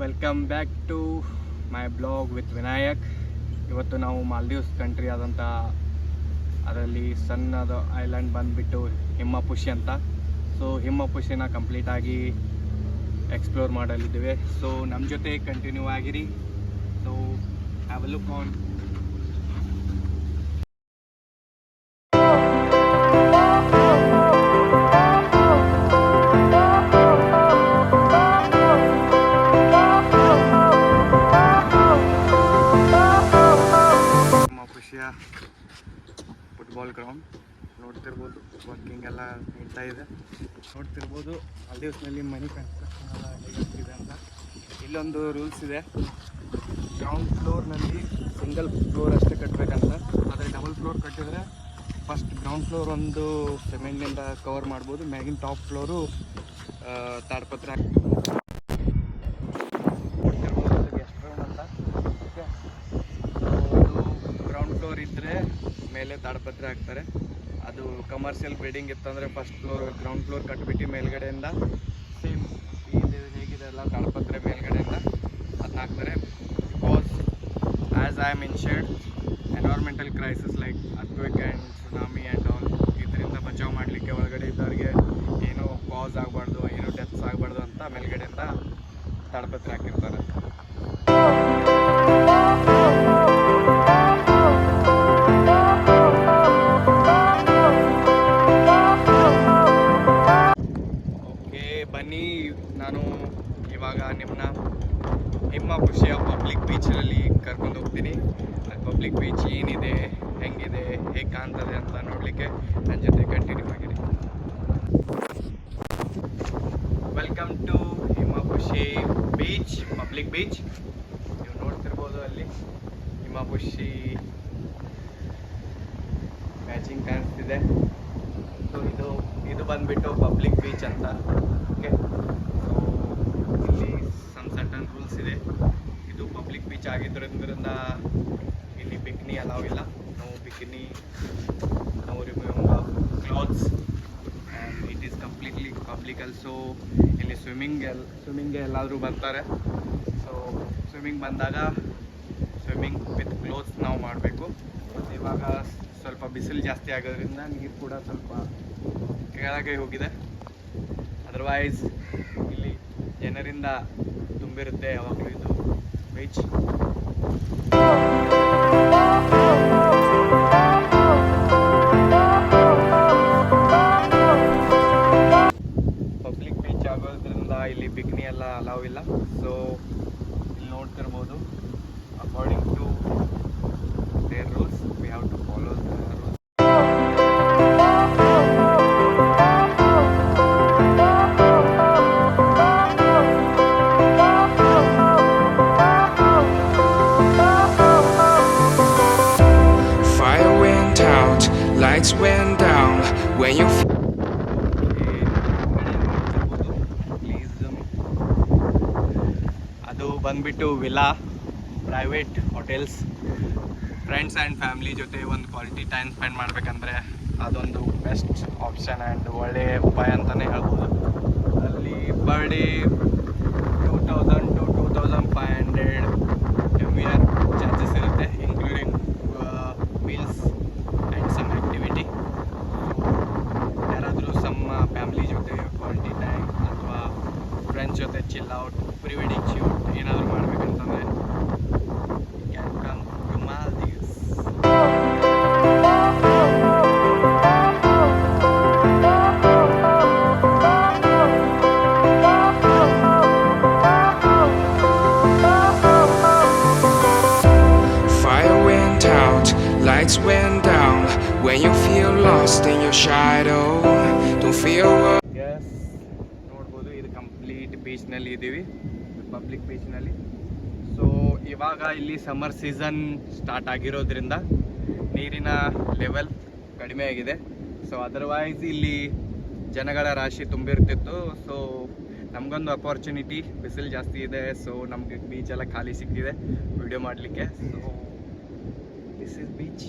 Welcome back to my blog with Vinayak ಇವತ್ತು ನಾವು Maldives country ಆದಂಥ ಅದರಲ್ಲಿ ಸಣ್ಣದ ಐಲ್ಯಾಂಡ್ ಬಂದುಬಿಟ್ಟು ಹಿಮ್ಮಪುಷಿ ಅಂತ. ಸೊ ಹಿಮ್ಮಪುಷಿನ ಕಂಪ್ಲೀಟಾಗಿ ಎಕ್ಸ್ಪ್ಲೋರ್ ಮಾಡಲಿದ್ದೇವೆ. ಸೊ ನಮ್ಮ ಜೊತೆ ಕಂಟಿನ್ಯೂ ಆಗಿರಿ. ಸೊ ಹ್ಯಾವ್ ಲುಕ್ ಆನ್ ಖುಷಿಯ ಫುಟ್ಬಾಲ್ ಗ್ರೌಂಡ್ ನೋಡ್ತಿರ್ಬೋದು ವರ್ಕಿಂಗ್ ಎಲ್ಲ ನಡೀತಾ ಇದೆ. ನೋಡ್ತಿರ್ಬೋದು ಮಾಲ್ದೀವ್ಸ್ನಲ್ಲಿ ಮನಿ ಕನ್ಸ್ಟ್ರಕ್ಷನ್ ಎಲ್ಲ ಹೇಗಾಗ್ತಿದೆ ಅಂತ. ಇಲ್ಲೊಂದು ರೂಲ್ಸ್ ಇದೆ. ಗ್ರೌಂಡ್ ಫ್ಲೋರ್ನಲ್ಲಿ ಸಿಂಗಲ್ ಫ್ಲೋರ್ ಅಷ್ಟೇ ಕಟ್ಟಬೇಕಂತ ಆದರೆ ಡಬಲ್ ಫ್ಲೋರ್ ಕಟ್ಟಿದರೆ ಫಸ್ಟ್ ಗ್ರೌಂಡ್ ಫ್ಲೋರ್ ಒಂದು ಸಿಮೆಂಟ್ನಿಂದ ಕವರ್ ಮಾಡ್ಬೋದು. ಮ್ಯಾಗಿನ ಟಾಪ್ ಫ್ಲೋರು ತಾಡ್ಪತ್ರ ನೋಡ್ತಿರ್ಬೋದು ಗೆಸ್ಟ್ ರೂಮ್ ಅಂತ ಓಕೆ ಗ್ರೌಂಡ್ ಫ್ಲೋರ್ ಇದ್ದರೆ ಮೇಲೆ ತಾಡಪತ್ರೆ ಹಾಕ್ತಾರೆ. ಅದು ಕಮರ್ಷಿಯಲ್ ಬಿಲ್ಡಿಂಗ್ ಇತ್ತಂದರೆ ಫಸ್ಟ್ ಫ್ಲೋರ್ ಗ್ರೌಂಡ್ ಫ್ಲೋರ್ ಕಟ್ಬಿಟ್ಟು ಮೇಲ್ಗಡೆಯಿಂದ ಸೇಮ್ ಇದು ಹೇಗಿದೆ ಅಲ್ಲ ತಾಡಪತ್ರೆ ಮೇಲ್ಗಡೆಯಿಂದ ಅದನ್ನ ಹಾಕ್ತಾರೆ. Because as I am insured environmental crisis like earthquake and tsunami and all ಇದರಿಂದ ಬಚಾವ್ ಮಾಡಲಿಕ್ಕೆ ಒಳಗಡೆ ಇದ್ದವ್ರಿಗೆ ಏನು ಕಾಸ್ ಆಗಬಾರ್ದು, ಏನು ಡೆತ್ಸ್ ಆಗಬಾರ್ದು ಅಂತ ಮೇಲ್ಗಡೆಯಿಂದ ತಾಡಪತ್ರೆ ಹಾಕಿರ್ತಾರೆ. ಪಬ್ಲಿಕ್ ಬೀಚ್ ಏನಿದೆ, ಹೆಂಗಿದೆ ಹೇಗೆ ಕಾಣ್ತದೆ ಅಂತ ನೋಡಲಿಕ್ಕೆ ನನ್ನ ಜೊತೆ ಕಂಟಿನ್ಯೂ ಆಗಿರಿ ವೆಲ್ಕಮ್ ಟು ಹಿಮ ಖುಷಿ ಬೀಚ್ ಪಬ್ಲಿಕ್ ಬೀಚ್ ನೀವು ನೋಡ್ತಿರ್ಬೋದು ಅಲ್ಲಿ ಹಿಮ ಖುಷಿ ಮ್ಯಾಚಿಂಗ್ ಕಾಣಿಸ್ತಿದೆ. ಸೊ ಇದು ಇದು ಬಂದ್ಬಿಟ್ಟು ಪಬ್ಲಿಕ್ ಬೀಚ್ ಅಂತ. ಓಕೆ ಸೊ ಇಲ್ಲಿ ಸಮ್ ಸರ್ಟನ್ ರೂಲ್ಸ್ ಇದೆ. ಇದು ಪಬ್ಲಿಕ್ ಬೀಚ್ ಆಗಿದ್ದರಿಂದ ಇಲ್ಲಿ ಬಿಕ್ನಿ ಅಲಾವ್ ಇಲ್ಲ. No bikini no removing of clothes and it is completely public also ಇಲ್ಲಿ ಸ್ವಿಮ್ಮಿಂಗ್ ಎಲ್ ಸ್ವಿಮ್ಮಿಂಗ್ಗೆ ಎಲ್ಲಾದರೂ ಬರ್ತಾರೆ. ಸೊ ಸ್ವಿಮ್ಮಿಂಗ್ ಬಂದಾಗ ಸ್ವಿಮ್ಮಿಂಗ್ ವಿತ್ ಕ್ಲೋತ್ಸ್ ನಾವು ಮಾಡಬೇಕು. ಮತ್ತು ಇವಾಗ ಸ್ವಲ್ಪ ಬಿಸಿಲು ಜಾಸ್ತಿ ಆಗೋದ್ರಿಂದ ನೀರು ಕೂಡ ಸ್ವಲ್ಪ ಕೆಳಗೆ ಹೋಗಿದೆ. ಅದರ್ವೈಸ್ ಇಲ್ಲಿ ಜನರಿಂದ ತುಂಬಿರುತ್ತೆ ಯಾವಾಗಲೂ ಇದು. Beach went down. When you ಅದು ಬಂದ್ಬಿಟ್ಟು villa private hotels friends and family ಜೊತೆ ಒಂದು ಕ್ವಾಲಿಟಿ ಟೈಮ್ ಸ್ಪೆಂಡ್ ಮಾಡಬೇಕಂದ್ರೆ ಅದೊಂದು ಬೆಸ್ಟ್ ಆಪ್ಷನ್ ಆ್ಯಂಡ್ ಒಳ್ಳೆಯ ಉಪಾಯ ಅಂತಲೇ ಹೇಳ್ಬೋದು ಅಲ್ಲಿ ಪರ್ ಪ್ರಿ ವೆಡ್ಡಿಂಗ್ ಶೂಟ್ ಏನಾದರೂ ಮಾಡ್ಬೇಕಂತಂದರೆ can come to Maldives fire went out, lights went down. When you feel lost in your shadow, don't feel worried. Yes ನೋಡ್ಬೋದು ಇದು ಕಂಪ್ಲೀಟ್ ಬೀಚ್ನಲ್ಲಿ ಇದ್ದೀವಿ ಪಬ್ಲಿಕ್ ಬೀಚ್ನಲ್ಲಿ ಸೊ ಇವಾಗ ಇಲ್ಲಿ ಸಮ್ಮರ್ ಸೀಸನ್ ಸ್ಟಾರ್ಟ್ ಆಗಿರೋದ್ರಿಂದ ನೀರಿನ level ಕಡಿಮೆ ಆಗಿದೆ. ಸೊ ಅದರ್ವೈಸ್ ಇಲ್ಲಿ ಜನಗಳ ರಾಶಿ ತುಂಬಿರ್ತಿತ್ತು. ಸೊ ನಮಗೊಂದು ಅಪಾರ್ಚುನಿಟಿ ಬಿಸಿಲು ಜಾಸ್ತಿ ಇದೆ. ಸೊ ನಮಗೆ ಬೀಚ್ ಎಲ್ಲ ಖಾಲಿ ಸಿಕ್ಕಿದೆ. ವಿಡಿಯೋ ಮಾಡಲಿಕ್ಕೆ. So this is beach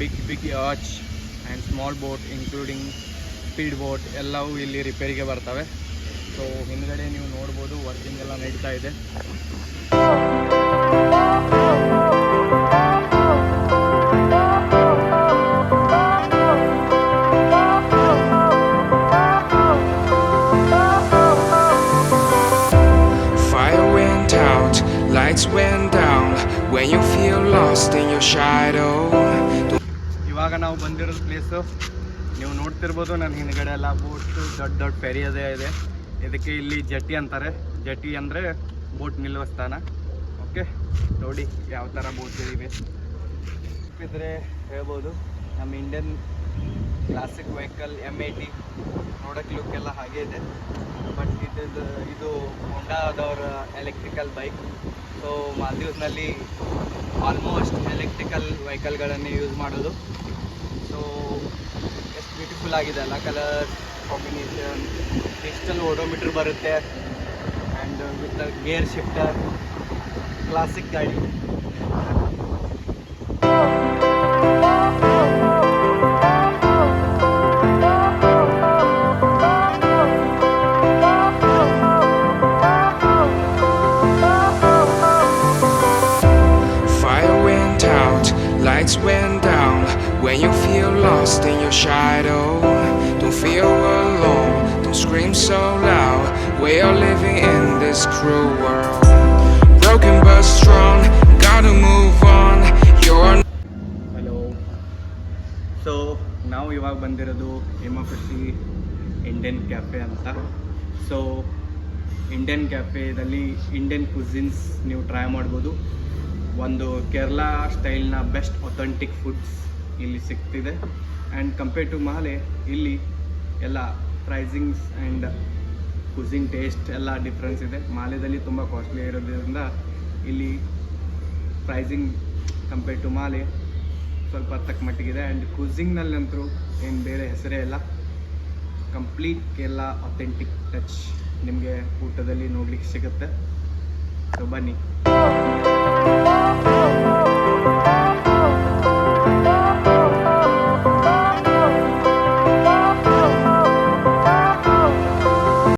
big big yacht and small boat including speed boat ಎಲ್ಲವೂ ಇಲ್ಲಿ ರಿಪೇರಿಗೆ ಬರ್ತವೆ ಸೊ ಹಿಂದ್ಗಡೆ ನೀವು ನೋಡ್ಬೋದು ವರ್ಕಿಂಗ್ ಎಲ್ಲ ನಡೀತಾ ಇದೆ Fire went out, lights went down. When you feel lost in your shadow. ನಾವು ಬಂದಿರೋದು ಪ್ಲೇಸು ನೀವು ನೋಡ್ತಿರ್ಬೋದು ನನ್ನ ಹಿಂದ್ಗಡೆ ಎಲ್ಲ ಬೋಟ್ ದೊಡ್ಡ ದೊಡ್ಡ ಫೆರಿ ಅದೇ ಇದೆ. ಇದಕ್ಕೆ ಇಲ್ಲಿ ಜಟ್ಟಿ ಅಂತಾರೆ. ಜಟ್ಟಿ ಅಂದರೆ ಬೋಟ್ ನಿಲ್ಲುವ ಸ್ಥಾನ. ಓಕೆ ನೋಡಿ ಯಾವ ಥರ ಬೋಟ್ಗಳಿವೆ ಇದ್ರೆ ಹೇಳ್ಬೋದು, ನಮ್ಮ Indian classic vehicle M I T ನೋಡೋಕ್ಕೆ ಲುಕ್ ಎಲ್ಲ ಹಾಗೆ ಇದೆ. ಬಟ್ ಇದು ಇದು ಹೊಂಡಾದವ್ರ ಎಲೆಕ್ಟ್ರಿಕಲ್ ಬೈಕ್ ಸೊ ಮಾಲ್ದೀವ್ಸ್ನಲ್ಲಿ ಆಲ್ಮೋಸ್ಟ್ ಎಲೆಕ್ಟ್ರಿಕಲ್ ವೆಹಿಕಲ್ಗಳನ್ನು ಯೂಸ್ ಮಾಡೋದು. ಸೊ ಎಷ್ಟು ಬ್ಯೂಟಿಫುಲ್ ಆಗಿದೆ ಅಲ್ಲ? ಕಲರ್ ಕಾಂಬಿನೇಷನ್ ಡಿಜಿಟಲ್ ಓಡೋಮೀಟರ್ ಬರುತ್ತೆ. And with gear shifter classic ಗಾಡಿ scream so loud. We are living in this cruel world. Broken but strong, gotta move on. You're hello so ನಾವು ಇವಾಗ ಬಂದಿರೋದು Hemakrishi Indian cafe ಅಂತ so Indian ಕ್ಯಾಫೆದಲ್ಲಿ Indian cuisines ನೀವು try ಮಾಡ್ಬೋದು ಒಂದು ಕೇರಳ ಸ್ಟೈಲ್ನ ಬೆಸ್ಟ್ ಅಥೆಂಟಿಕ್ ಫುಡ್ಸ್ ಇಲ್ಲಿ ಸಿಗ್ತಿದೆ ಆ್ಯಂಡ್ ಕಂಪೇರ್ ಟು ಮಹಲೆ ಇಲ್ಲಿ ಎಲ್ಲ ಪ್ರೈಸಿಂಗ್ಸ್ ಆ್ಯಂಡ್ ಕುಸಿನ್ ಟೇಸ್ಟ್ ಎಲ್ಲ ಡಿಫ್ರೆನ್ಸ್ ಇದೆ. ಮಾಲೆದಲ್ಲಿ ತುಂಬ ಕಾಸ್ಟ್ಲಿ ಇರೋದ್ರಿಂದ ಇಲ್ಲಿ ಪ್ರೈಸಿಂಗ್ ಕಂಪೇರ್ ಟು ಮಾಲೆ ಸ್ವಲ್ಪ ತಕ್ಕ ಮಟ್ಟಿಗಿದೆ. ಆ್ಯಂಡ್ ಕುಸಿಂಗ್ನಲ್ಲಂತರೂ ಏನು ಬೇರೆ ಹೆಸರೇ ಇಲ್ಲ. ಕಂಪ್ಲೀಟ್ ಎಲ್ಲ ಅಥೆಂಟಿಕ್ ಟಚ್ ನಿಮಗೆ ಊಟದಲ್ಲಿ ನೋಡ್ಲಿಕ್ಕೆ ಸಿಗುತ್ತೆ. ಸೊ ಬನ್ನಿ.